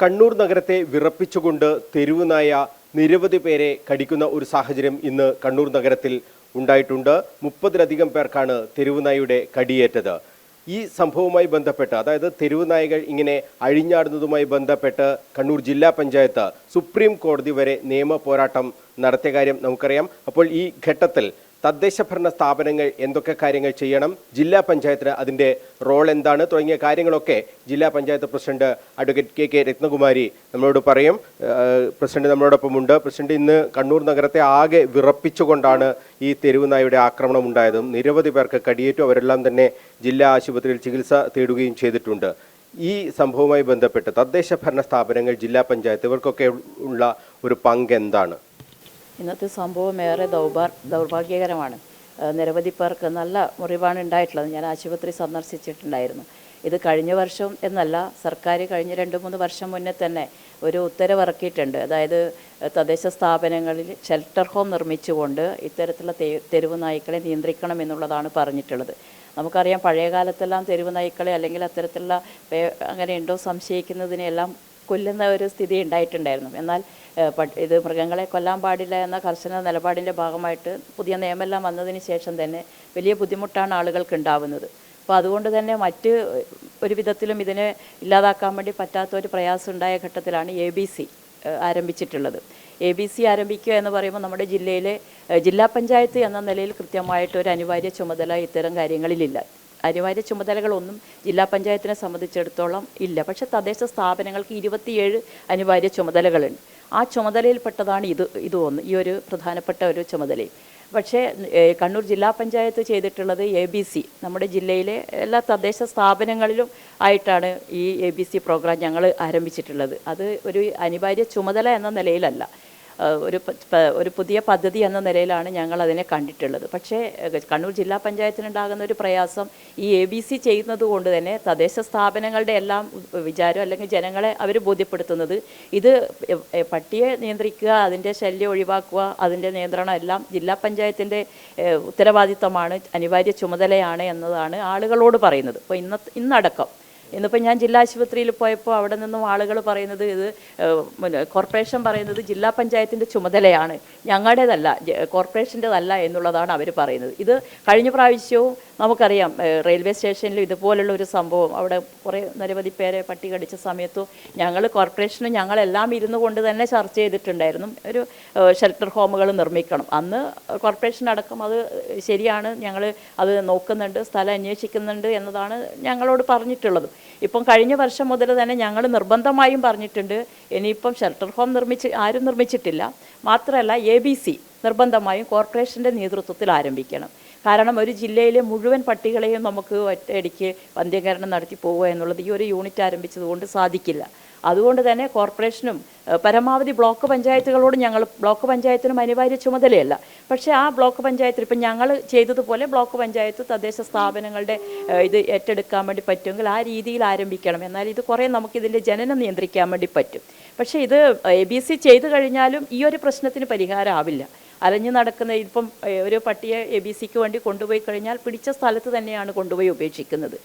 കണ്ണൂർ നഗരത്തെ വിറപ്പിച്ചുകൊണ്ട് തെരുവുനായ നിരവധി പേരെ കടിക്കുന്ന ഒരു സാഹചര്യം ഇന്ന് കണ്ണൂർ നഗരത്തിൽ ഉണ്ടായിട്ടുണ്ട്. മുപ്പതിലധികം പേർക്കാണ് തെരുവുനായയുടെ കടിയേറ്റത്. ഈ സംഭവവുമായി ബന്ധപ്പെട്ട് അതായത് തെരുവുനായകൾ ഇങ്ങനെ അഴിഞ്ഞാടുന്നതുമായി ബന്ധപ്പെട്ട് കണ്ണൂർ ജില്ലാ പഞ്ചായത്ത് സുപ്രീം കോടതി വരെ നിയമ പോരാട്ടം നടത്തിയ കാര്യം നമുക്കറിയാം. അപ്പോൾ ഈ ഘട്ടത്തിൽ തദ്ദേശ ഭരണ സ്ഥാപനങ്ങൾ എന്തൊക്കെ കാര്യങ്ങൾ ചെയ്യണം? ജില്ലാ പഞ്ചായത്തിന് അതിന്റെ റോൾ എന്താണ്? തുടങ്ങിയ കാര്യങ്ങളൊക്കെ ജില്ലാ panchayat president advocate K K Ratnakumari നമ്മളോട് പറയും. പ്രസിഡന്റ് നമ്മളോടൊപ്പം ഉണ്ട്. പ്രസിഡന്റ് ഇന്ന് കണ്ണൂർ നഗരത്തെ ആകെ വിറപ്പിച്ചുകൊണ്ടാണ് ഈ തെരുവുനായുടെ ആക്രമണം ഉണ്ടായതും. നിരവധി പേർക്ക് കടിയേറ്റു. അവരെല്ലാം തന്നെ ജില്ലാ ആശുപത്രിയിൽ ചികിത്സ തേടുകയും ചെയ്തിട്ടുണ്ട്. ഈ സംഭവവുമായി ബന്ധപ്പെട്ട് തദ്ദേശ ഭരണ സ്ഥാപനങ്ങൾ ജില്ലാ പഞ്ചായത്ത് ഇവർക്കൊക്കെ ഉള്ള ഒരു പങ്ക് എന്താണ് ഇന്നത്തെ സംഭവം ഏറെ ദൗർഭാ ദൗർഭാഗ്യകരമാണ്. നിരവധി പേർക്ക് നല്ല മുറിവാണ് ഉണ്ടായിട്ടുള്ളത്. ഞാൻ ആശുപത്രി സന്ദർശിച്ചിട്ടുണ്ടായിരുന്നു. ഇത് കഴിഞ്ഞ വർഷം എന്നല്ല സർക്കാർ കഴിഞ്ഞ രണ്ട് മൂന്ന് വർഷം മുന്നേ തന്നെ ഒരു ഉത്തരവിറക്കിയിട്ടുണ്ട്. അതായത് തദ്ദേശ സ്ഥാപനങ്ങളിൽ ഷെൽട്ടർ ഹോം നിർമ്മിച്ചുകൊണ്ട് ഇത്തരത്തിലുള്ള തെരുവ് നായ്ക്കളെ നിയന്ത്രിക്കണം എന്നുള്ളതാണ് പറഞ്ഞിട്ടുള്ളത്. നമുക്കറിയാം പഴയ കാലത്തെല്ലാം തെരുവ് നായ്ക്കളെ അല്ലെങ്കിൽ അത്തരത്തിലുള്ള അങ്ങനെ ഉണ്ടോ സംശയിക്കുന്നതിനെല്ലാം കൊല്ലുന്ന ഒരു സ്ഥിതി ഉണ്ടായിട്ടുണ്ടായിരുന്നു. എന്നാൽ ഇത് മൃഗങ്ങളെ കൊല്ലാൻ പാടില്ല എന്ന കർശന നിലപാടിന്റെ ഭാഗമായിട്ട് പുതിയ നിയമമെല്ലാം വന്നതിന് ശേഷം തന്നെ വലിയ ബുദ്ധിമുട്ടാണ് ആളുകൾക്ക് ഉണ്ടാവുന്നത്. അപ്പോൾ അതുകൊണ്ട് തന്നെ മറ്റ് ഒരു വിധത്തിലും ഇതിനെ ഇല്ലാതാക്കാൻ വേണ്ടി പറ്റാത്ത ഒരു പ്രയാസം ഉണ്ടായ ഘട്ടത്തിലാണ് എ ബി സി ആരംഭിച്ചിട്ടുള്ളത്. എ ബി സി ആരംഭിക്കുക എന്ന് പറയുമ്പോൾ നമ്മുടെ ജില്ലയിലെ ജില്ലാ പഞ്ചായത്ത് എന്ന നിലയിൽ കൃത്യമായിട്ട് ഒരു അനിവാര്യ ചുമതല ഇത്തരം കാര്യങ്ങളിലില്ല. അനിവാര്യ ചുമതലകളൊന്നും ജില്ലാ പഞ്ചായത്തിനെ സംബന്ധിച്ചിടത്തോളം ഇല്ല. പക്ഷേ തദ്ദേശ സ്ഥാപനങ്ങൾക്ക് ഇരുപത്തിയേഴ് അനിവാര്യ ചുമതലകളുണ്ട്. ആ ചുമതലയിൽപ്പെട്ടതാണ് ഇത് ഇത് ഒന്ന് ഈ ഒരു പ്രധാനപ്പെട്ട ഒരു ചുമതലയും. പക്ഷേ കണ്ണൂർ ജില്ലാ പഞ്ചായത്ത് ചെയ്തിട്ടുള്ളത് എ ബി സി നമ്മുടെ ജില്ലയിലെ എല്ലാ തദ്ദേശ സ്ഥാപനങ്ങളിലും ആയിട്ടാണ് ഈ എ ബി സി പ്രോഗ്രാം ഞങ്ങൾ ആരംഭിച്ചിട്ടുള്ളത്. അത് ഒരു അനിവാര്യ ചുമതല എന്ന നിലയിലല്ല. ഒരു ഒരു പുതിയ പദ്ധതി എന്ന നിലയിലാണ് ഞങ്ങൾ അതിനെ കണ്ടിട്ടുള്ളത്. പക്ഷേ കണ്ണൂർ ജില്ലാ പഞ്ചായത്തിനുണ്ടാകുന്ന ഒരു പ്രയാസം ഈ എ ബി സി ചെയ്യുന്നത് കൊണ്ട് തന്നെ തദ്ദേശ സ്ഥാപനങ്ങളുടെ എല്ലാം വിചാരം അല്ലെങ്കിൽ ജനങ്ങളെ അവർ ബോധ്യപ്പെടുത്തുന്നത്. ഇത് പട്ടിയെ നിയന്ത്രിക്കുക അതിന്റെ ശല്യം ഒഴിവാക്കുക അതിന്റെ നിയന്ത്രണം എല്ലാം ജില്ലാ പഞ്ചായത്തിന്റെ ഉത്തരവാദിത്തമാണ് അനിവാര്യ ചുമതലയാണ് എന്നതാണ് ആളുകളോട് പറയുന്നത്. അപ്പോൾ ഇന്ന ഇന്നടക്കം ഇന്നിപ്പോൾ ഞാൻ ജില്ലാ ആശുപത്രിയിൽ പോയപ്പോൾ അവിടെ നിന്നും ആളുകൾ പറയുന്നത് ഇത് കോർപ്പറേഷൻ പറയുന്നത് ജില്ലാ പഞ്ചായത്തിന്റെ ചുമതലയാണ്. ഞങ്ങളുടേതല്ല കോർപ്പറേഷന്റെതല്ല എന്നുള്ളതാണ് അവർ പറയുന്നത്. ഇത് കഴിഞ്ഞ പ്രാവശ്യവും നമുക്കറിയാം റെയിൽവേ സ്റ്റേഷനിൽ ഇതുപോലുള്ള ഒരു സംഭവം. അവിടെ കുറേ നിരവധി പേരെ പട്ടി കടിച്ച സമയത്തും ഞങ്ങൾ കോർപ്പറേഷനും ഞങ്ങളെല്ലാം ഇരുന്നു കൊണ്ട് തന്നെ ചർച്ച ചെയ്തിട്ടുണ്ടായിരുന്നു. ഒരു ഷെൽട്ടർ ഹോമുകൾ നിർമ്മിക്കണം. അന്ന് കോർപ്പറേഷൻ അടക്കം അത് ശരിയാണ് ഞങ്ങൾ അത് നോക്കുന്നുണ്ട് സ്ഥലം അന്വേഷിക്കുന്നുണ്ട് എന്നതാണ് ഞങ്ങളോട് പറഞ്ഞിട്ടുള്ളത്. ഇപ്പം കഴിഞ്ഞ വർഷം മുതൽ തന്നെ ഞങ്ങൾ നിർബന്ധമായും പറഞ്ഞിട്ടുണ്ട് ഇനിയിപ്പം ഷെൽട്ടർ ഹോം നിർമ്മിച്ച് ആരും നിർമ്മിച്ചിട്ടില്ല. മാത്രമല്ല എ നിർബന്ധമായും കോർപ്പറേഷന്റെ നേതൃത്വത്തിൽ ആരംഭിക്കണം. കാരണം ഒരു ജില്ലയിലെ മുഴുവൻ പട്ടികളെയും നമുക്ക് ഒറ്റയടിക്ക് വന്ധ്യകരണം നടത്തി പോവുക എന്നുള്ളത് ഈ ഒരു യൂണിറ്റ് ആരംഭിച്ചതുകൊണ്ട് സാധിക്കില്ല. അതുകൊണ്ട് തന്നെ കോർപ്പറേഷനും പരമാവധി ബ്ലോക്ക് പഞ്ചായത്തുകളോട് ഞങ്ങൾ ബ്ലോക്ക് പഞ്ചായത്തിനും അനിവാര്യ ചുമതലയല്ല. പക്ഷേ ആ ബ്ലോക്ക് പഞ്ചായത്തിൽ ഇപ്പം ഞങ്ങൾ ചെയ്തതുപോലെ ബ്ലോക്ക് പഞ്ചായത്ത് തദ്ദേശ സ്ഥാപനങ്ങളുടെ ഇത് ഏറ്റെടുക്കാൻ വേണ്ടി പറ്റുമെങ്കിൽ ആ രീതിയിൽ ആരംഭിക്കണം. എന്നാൽ ഇത് കുറേ നമുക്കിതിന്റെ ജനനം നിയന്ത്രിക്കാൻ വേണ്ടി പറ്റും. പക്ഷേ ഇത് എ ബി സി ചെയ്തു കഴിഞ്ഞാലും ഈ ഒരു പ്രശ്നത്തിന് പരിഹാരമാവില്ല അലഞ്ഞു നടക്കുന്ന ഇപ്പം ഒരു പട്ടിയെ എ ബി സിക്ക് വേണ്ടി കൊണ്ടുപോയി കഴിഞ്ഞാൽ പിടിച്ച സ്ഥലത്ത് തന്നെയാണ് കൊണ്ടുപോയി ഉപേക്ഷിക്കുന്നത്.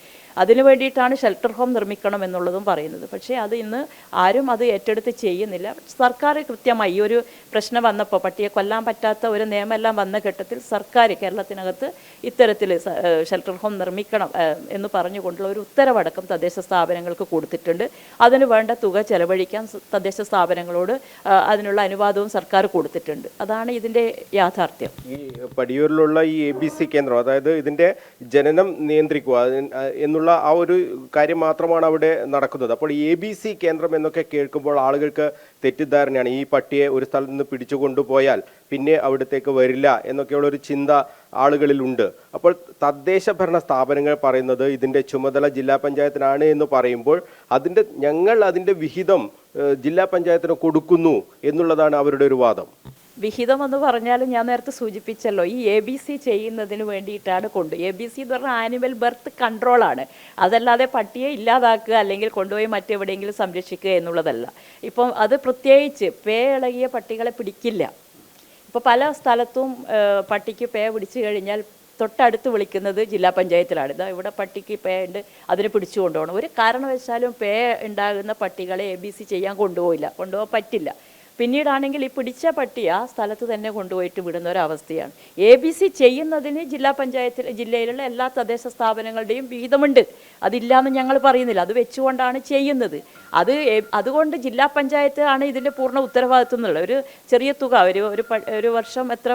അതിനു വേണ്ടിയിട്ടാണ് ഷെൽട്ടർ ഹോം നിർമ്മിക്കണം എന്നുള്ളതും പറയുന്നത്. പക്ഷേ അത് ഇന്ന് ആരും അത് ഏറ്റെടുത്ത് ചെയ്യുന്നില്ല. സർക്കാർ കൃത്യമായി ഈ ഒരു പ്രശ്നം വന്നപ്പോൾ പട്ടിയെ കൊല്ലാൻ പറ്റാത്ത ഒരു നിയമമെല്ലാം വന്ന ഘട്ടത്തിൽ സർക്കാർ കേരളത്തിനകത്ത് ഇത്തരത്തിൽ ഷെൽട്ടർ ഹോം നിർമ്മിക്കണം എന്ന് പറഞ്ഞുകൊണ്ടുള്ള ഒരു ഉത്തരവടക്കം തദ്ദേശ സ്ഥാപനങ്ങൾക്ക് കൊടുത്തിട്ടുണ്ട്. അതിന് വേണ്ട തുക ചെലവഴിക്കാൻ തദ്ദേശ സ്ഥാപനങ്ങളോട് അതിനുള്ള അനുവാദവും സർക്കാർ കൊടുത്തിട്ടുണ്ട്. അതാണ് ഇതിന്റെ യാഥാർത്ഥ്യം. ഈ പടിയൂരിലുള്ള ഈ എ ബി സി കേന്ദ്രം അതായത് ഇതിന്റെ ജനനം നിയന്ത്രിക്കുക ആ, എന്നുള്ള ആ ഒരു കാര്യം മാത്രമാണ് അവിടെ നടക്കുന്നത്. അപ്പോൾ എ ബി സി കേന്ദ്രം എന്നൊക്കെ കേൾക്കുമ്പോൾ ആളുകൾക്ക് തെറ്റിദ്ധാരണയാണ്. ഈ പട്ടിയെ ഒരു സ്ഥലത്ത് നിന്ന് പിടിച്ചു കൊണ്ടുപോയാൽ പിന്നെ അവിടത്തേക്ക് വരില്ല എന്നൊക്കെയുള്ള ഒരു ചിന്ത ആളുകളിലുണ്ട്. അപ്പോൾ തദ്ദേശ ഭരണ സ്ഥാപനങ്ങൾ പറയുന്നത് ഇതിന്റെ ചുമതല ജില്ലാ പഞ്ചായത്തിനാണ് എന്ന് പറയുമ്പോൾ അതിന്റെ ഞങ്ങൾ അതിന്റെ വിഹിതം ജില്ലാ പഞ്ചായത്തിന് കൊടുക്കുന്നു എന്നുള്ളതാണ് അവരുടെ ഒരു വാദം. വിഹിതം എന്ന് പറഞ്ഞാൽ ഞാൻ നേരത്തെ സൂചിപ്പിച്ചല്ലോ ഈ എ ബി സി ചെയ്യുന്നതിന് വേണ്ടിയിട്ടാണ് കൊണ്ട്. എ ബി സി എന്ന് പറഞ്ഞാൽ ആനിമൽ ബർത്ത് കൺട്രോളാണ് അതല്ലാതെ പട്ടിയെ ഇല്ലാതാക്കുക അല്ലെങ്കിൽ കൊണ്ടുപോയി മറ്റെവിടെയെങ്കിലും സംരക്ഷിക്കുക എന്നുള്ളതല്ല. ഇപ്പം അത് പ്രത്യേകിച്ച് പേ ഇളകിയ പട്ടികളെ പിടിക്കില്ല. ഇപ്പോൾ പല സ്ഥലത്തും പട്ടിക്ക് പേ പിടിച്ചു കഴിഞ്ഞാൽ തൊട്ടടുത്ത് വിളിക്കുന്നത് ജില്ലാ പഞ്ചായത്തിലാണ്. ഇതാ ഇവിടെ പട്ടിക്ക് പേ ഉണ്ട് അതിനെ പിടിച്ചു കൊണ്ടുപോകണം. ഒരു കാരണവശാലും പേ ഉണ്ടാകുന്ന പട്ടികളെ എ ബി സി ചെയ്യാൻ കൊണ്ടുപോയില്ല. കൊണ്ടുപോകാൻ പറ്റില്ല. പിന്നീടാണെങ്കിൽ ഈ പിടിച്ച പട്ടി ആ സ്ഥലത്ത് തന്നെ കൊണ്ടുപോയിട്ട് വിടുന്ന ഒരവസ്ഥയാണ് എ ബി സി ചെയ്യുന്നതിന് ജില്ലാ പഞ്ചായത്തിൽ ജില്ലയിലുള്ള എല്ലാ തദ്ദേശ സ്ഥാപനങ്ങളുടെയും വിഹിതമുണ്ട് അതില്ലാന്ന് ഞങ്ങൾ പറയുന്നില്ല. അത് വെച്ചുകൊണ്ടാണ് ചെയ്യുന്നത്. അത് അതുകൊണ്ട് ജില്ലാ പഞ്ചായത്ത് ആണ് ഇതിന്റെ പൂർണ ഉത്തരവാദിത്വം എന്നുള്ള ഒരു ചെറിയ തുക ഒരു ഒരു ഒരു വർഷം എത്ര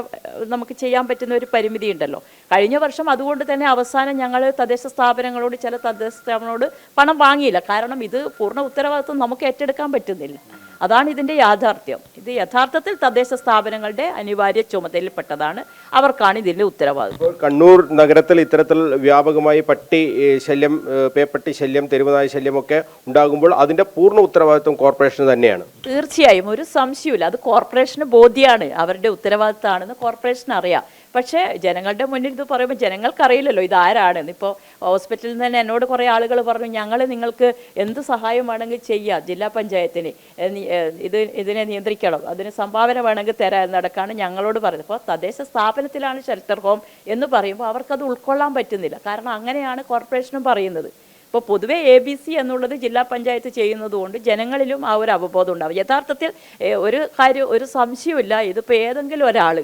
നമുക്ക് ചെയ്യാൻ പറ്റുന്ന ഒരു പരിമിതി ഉണ്ടല്ലോ. കഴിഞ്ഞ വർഷം അതുകൊണ്ട് തന്നെ അവസാനം ഞങ്ങൾ തദ്ദേശ സ്ഥാപനങ്ങളോട് ചില തദ്ദേശ സ്ഥാപനങ്ങളോട് പണം വാങ്ങിയില്ല. കാരണം ഇത് പൂർണ ഉത്തരവാദിത്വം നമുക്ക് ഏറ്റെടുക്കാൻ പറ്റുന്നില്ല. അതാണ് ഇതിന്റെ യാഥാർത്ഥ്യം. ഇത് യഥാർത്ഥത്തിൽ തദ്ദേശ സ്ഥാപനങ്ങളുടെ അനിവാര്യ ചുമതലപ്പെട്ടതാണ് അവർക്കാണ് ഇതിന്റെ ഉത്തരവാദിത്വം കണ്ണൂർ നഗരത്തിൽ ഇത്തരത്തിൽ വ്യാപകമായി പട്ടി ശല്യം പേപ്പട്ടി ശല്യം തെരുവുനായ ശല്യമൊക്കെ ഉണ്ടാകുമ്പോൾ അതിന്റെ പൂർണ ഉത്തരവാദിത്വം കോർപ്പറേഷൻ തന്നെയാണ്. തീർച്ചയായും. ഒരു സംശയമില്ല അത് കോർപ്പറേഷന് ബോധ്യമാണ് അവരുടെ ഉത്തരവാദിത്തമാണെന്ന് കോർപ്പറേഷൻ അറിയാം. പക്ഷേ ജനങ്ങളുടെ മുന്നിൽ ഇത് പറയുമ്പോൾ ജനങ്ങൾക്കറിയില്ലല്ലോ ഇത് ഇപ്പോൾ ഹോസ്പിറ്റലിൽ നിന്ന് തന്നെ എന്നോട് കുറേ ആളുകൾ പറഞ്ഞു ഞങ്ങൾ നിങ്ങൾക്ക് എന്ത് സഹായം വേണമെങ്കിൽ ചെയ്യാം ജില്ലാ പഞ്ചായത്തിന്. ഇത് ഇതിനെ നിയന്ത്രിക്കണം. അതിന് സംഭാവന വേണമെങ്കിൽ തരാം എന്നടക്കാണ് ഞങ്ങളോട് പറയുന്നത്. അപ്പോൾ തദ്ദേശ സ്ഥാപനത്തിലാണ് ഷെൽട്ടർ ഹോം എന്ന് പറയുമ്പോൾ അവർക്കത് ഉൾക്കൊള്ളാൻ പറ്റുന്നില്ല. കാരണം അങ്ങനെയാണ് കോർപ്പറേഷനും പറയുന്നത്. ഇപ്പോൾ പൊതുവെ എ ബി സി എന്നുള്ളത് ജില്ലാ പഞ്ചായത്ത് ചെയ്യുന്നത് കൊണ്ട് ജനങ്ങളിലും ആ ഒരു അവബോധം ഉണ്ടാവും. യഥാർത്ഥത്തിൽ ഒരു കാര്യം ഒരു സംശയമില്ല ഇതിപ്പോൾ ഏതെങ്കിലും ഒരാൾ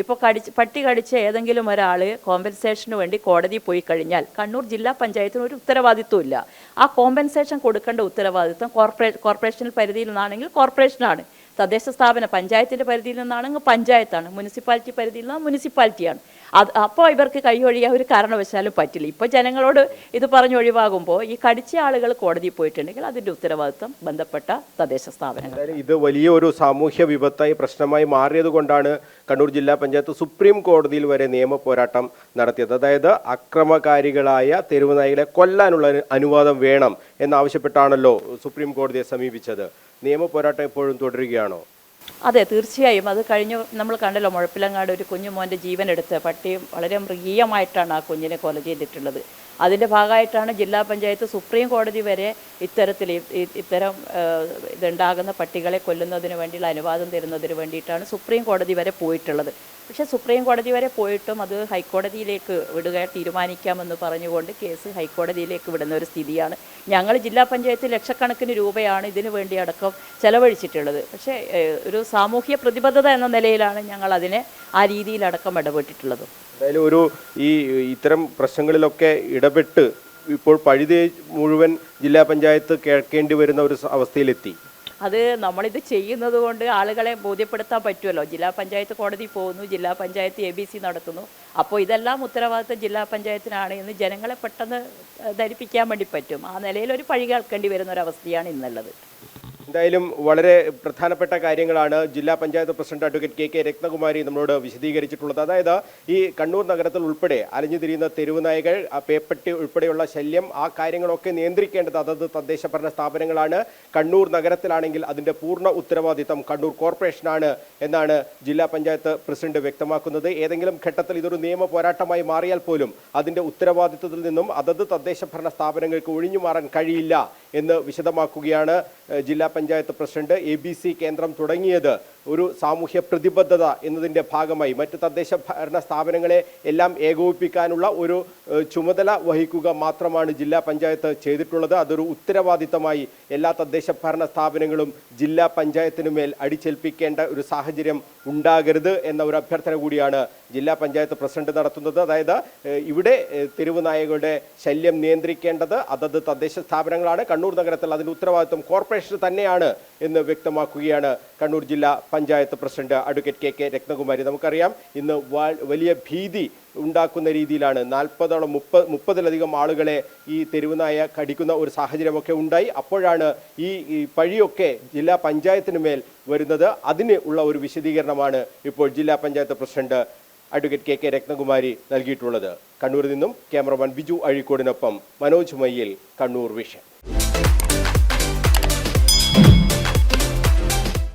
ഇപ്പോൾ കടിച്ച് പട്ടി കടിച്ച ഏതെങ്കിലും ഒരാൾ കോമ്പൻസേഷന് വേണ്ടി കോടതിയിൽ പോയി കഴിഞ്ഞാൽ കണ്ണൂർ ജില്ലാ പഞ്ചായത്തിന് ഒരു ഉത്തരവാദിത്വം ഇല്ല. ആ കോമ്പൻസേഷൻ കൊടുക്കേണ്ട ഉത്തരവാദിത്വം കോർപ്പറേ കോർപ്പറേഷൻ പരിധിയിൽ നിന്നാണെങ്കിൽ കോർപ്പറേഷനാണ് തദ്ദേശ സ്ഥാപന പഞ്ചായത്തിന്റെ പരിധിയിൽ നിന്നാണെങ്കിൽ പഞ്ചായത്താണ്. മുനിസിപ്പാലിറ്റി പരിധിയിൽ നിന്നാൽ മുനിസിപ്പാലിറ്റിയാണ്. അത് അപ്പോൾ ഇവർക്ക് കൈയൊഴിയാൻ ഒരു കാരണവശാലും പറ്റില്ല. ഇപ്പോൾ ജനങ്ങളോട് ഇത് പറഞ്ഞ് ഒഴിവാകുമ്പോൾ ഈ കടിച്ച ആളുകൾ കോടതിയിൽ പോയിട്ടുണ്ടെങ്കിൽ അതിന്റെ ഉത്തരവാദിത്വം ബന്ധപ്പെട്ട തദ്ദേശ സ്ഥാപനങ്ങൾ. ഇത് വലിയ ഒരു സാമൂഹ്യ വിപത്തായി പ്രശ്നമായി മാറിയത് കൊണ്ടാണ് കണ്ണൂർ ജില്ലാ പഞ്ചായത്ത് സുപ്രീം കോടതിയിൽ വരെ നിയമ പോരാട്ടം നടത്തിയത്. അതായത് അക്രമകാരികളായ തെരുവുനായികളെ കൊല്ലാനുള്ള അനുവാദം വേണം എന്നാവശ്യപ്പെട്ടാണല്ലോ സുപ്രീം കോടതിയെ സമീപിച്ചത്. നിയമ പോരാട്ടം എപ്പോഴും തുടരുകയാണോ? അതെ തീർച്ചയായും. അത് കഴിഞ്ഞ നമ്മൾ കണ്ടല്ലോ മുഴപ്പിലങ്ങാട് ഒരു കുഞ്ഞു മോന്റെ ജീവൻ എടുത്ത് പട്ടി വളരെ മൃഗീയമായിട്ടാണ് ആ കുഞ്ഞിനെ കൊല ചെയ്തിട്ടുള്ളത്. അതിന്റെ ഭാഗമായിട്ടാണ് ജില്ലാ പഞ്ചായത്ത് സുപ്രീം കോടതി വരെ ഇത്തരത്തിൽ ഇത്തരം ഇതുണ്ടാകുന്ന പട്ടികളെ കൊല്ലുന്നതിന് വേണ്ടിയുള്ള അനുവാദം തരുന്നതിന് വേണ്ടിയിട്ടാണ് സുപ്രീം കോടതി വരെ പോയിട്ടുള്ളത്. പക്ഷേ സുപ്രീം കോടതി വരെ പോയിട്ടും അത് ഹൈക്കോടതിയിലേക്ക് വിടുക തീരുമാനിക്കാമെന്ന് പറഞ്ഞുകൊണ്ട് കേസ് ഹൈക്കോടതിയിലേക്ക് വിടുന്ന ഒരു സ്ഥിതിയാണ്. ഞങ്ങൾ ജില്ലാ പഞ്ചായത്ത് ലക്ഷക്കണക്കിന് രൂപയാണ് ഇതിനു വേണ്ടി അടക്കം ചെലവഴിച്ചിട്ടുള്ളത്. പക്ഷേ ഒരു സാമൂഹ്യ പ്രതിബദ്ധത എന്ന നിലയിലാണ് ഞങ്ങൾ അതിനെ ആ രീതിയിലടക്കം ഇടപെട്ടിട്ടുള്ളത്. എന്തായാലും ഒരു ഈ ഇത്തരം പ്രശ്നങ്ങളിലൊക്കെ ഇടപെട്ട് ഇപ്പോൾ പഴുതി മുഴുവൻ ജില്ലാ പഞ്ചായത്ത് കേൾക്കേണ്ടി വരുന്ന ഒരു അവസ്ഥയിലെത്തി. അത് നമ്മളിത് ചെയ്യുന്നത് കൊണ്ട് ആളുകളെ ബോധ്യപ്പെടുത്താൻ പറ്റുമല്ലോ. ജില്ലാ പഞ്ചായത്ത് കോടതി പോകുന്നു ജില്ലാ പഞ്ചായത്ത് എ ബി സി നടത്തുന്നു. അപ്പോൾ ഇതെല്ലാം ഉത്തരവാദിത്തം ജില്ലാ പഞ്ചായത്തിനാണ് എന്ന് ജനങ്ങളെ പെട്ടെന്ന് ധരിപ്പിക്കാൻ വേണ്ടി പറ്റും. ആ നിലയിൽ ഒരു പഴി കേൾക്കേണ്ടി വരുന്ന ഒരു അവസ്ഥയാണ് ഇന്നുള്ളത്. എന്തായാലും വളരെ പ്രധാനപ്പെട്ട കാര്യങ്ങളാണ് ജില്ലാ panchayat president advocate K K Ratnakumari നമ്മളോട് വിശദീകരിച്ചിട്ടുള്ളത്. അതായത് ഈ കണ്ണൂർ നഗരത്തിൽ ഉൾപ്പെടെ അലഞ്ഞു തിരിയുന്ന തെരുവുനായകൾ പേപ്പട്ടി ഉൾപ്പെടെയുള്ള ശല്യം ആ കാര്യങ്ങളൊക്കെ നിയന്ത്രിക്കേണ്ടത് അതത് തദ്ദേശ ഭരണ സ്ഥാപനങ്ങളാണ്. കണ്ണൂർ നഗരത്തിലാണെങ്കിൽ അതിന്റെ പൂർണ ഉത്തരവാദിത്തം കണ്ണൂർ കോർപ്പറേഷനാണ് എന്നാണ് ജില്ലാ പഞ്ചായത്ത് പ്രസിഡന്റ് വ്യക്തമാക്കുന്നത്. ഏതെങ്കിലും ഘട്ടത്തിൽ ഇതൊരു നിയമ പോരാട്ടമായി മാറിയാൽ പോലും അതിന്റെ ഉത്തരവാദിത്തത്തിൽ നിന്നും അതത് തദ്ദേശ ഭരണ സ്ഥാപനങ്ങൾക്ക് ഒഴിഞ്ഞു മാറാൻ കഴിയില്ല എന്ന് വിശദമാക്കുകയാണ് ജില്ലാ പഞ്ചായത്ത് പ്രസിഡന്റ് എ കേന്ദ്രം തുടങ്ങിയത്. ഒരു സാമൂഹ്യ പ്രതിബദ്ധത എന്നതിന്റെ ഭാഗമായി മറ്റ് തദ്ദേശ ഭരണ സ്ഥാപനങ്ങളെ എല്ലാം ഏകോപിപ്പിക്കാനുള്ള ഒരു ചുമതല വഹിക്കുക മാത്രമാണ് ജില്ലാ പഞ്ചായത്ത് ചെയ്തിട്ടുള്ളത്. അതൊരു ഉത്തരവാദിത്തമായി എല്ലാ തദ്ദേശ ഭരണ സ്ഥാപനങ്ങളും ജില്ലാ പഞ്ചായത്തിനു മേൽ അടിച്ചേൽപ്പിക്കേണ്ട ഒരു സാഹചര്യം ഉണ്ടാകരുത് എന്ന ഒരു അഭ്യർത്ഥന കൂടിയാണ് ജില്ലാ പഞ്ചായത്ത് പ്രസിഡന്റ് നടത്തുന്നത്. അതായത് ഇവിടെ തെരുവുനായകളുടെ തെരുവ് നായകളുടെ ശല്യം നിയന്ത്രിക്കേണ്ടത് അതത് തദ്ദേശ സ്ഥാപനങ്ങളാണ്. കണ്ണൂർ നഗരത്തിൽ അതിന്റെ ഉത്തരവാദിത്വം കോർപ്പറേഷൻ തന്നെയാണ് എന്ന് വ്യക്തമാക്കുകയാണ് കണ്ണൂർ ജില്ലാ panchayat president advocate K K Ratnakumari. നമുക്കറിയാം ഇന്ന് വലിയ ഭീതി ഉണ്ടാക്കുന്ന രീതിയിലാണ്. നാൽപ്പതോളം മുപ്പത് മുപ്പതിലധികം ആളുകളെ ഈ തെരുവുനായ കടിക്കുന്ന ഒരു സാഹചര്യമൊക്കെ ഉണ്ടായി. അപ്പോഴാണ് ഈ പഴിയൊക്കെ ജില്ലാ പഞ്ചായത്തിന് മേൽ വരുന്നത്. അതിന് ഉള്ള ഒരു വിശദീകരണമാണ് ഇപ്പോൾ ജില്ലാ panchayat president advocate K K Ratnakumari നൽകിയിട്ടുള്ളത്. കണ്ണൂരിൽ നിന്നും ക്യാമറമാൻ ബിജു അഴീക്കോടിനൊപ്പം മനോജ് മയ്യിൽ കണ്ണൂർ വിഷൻ.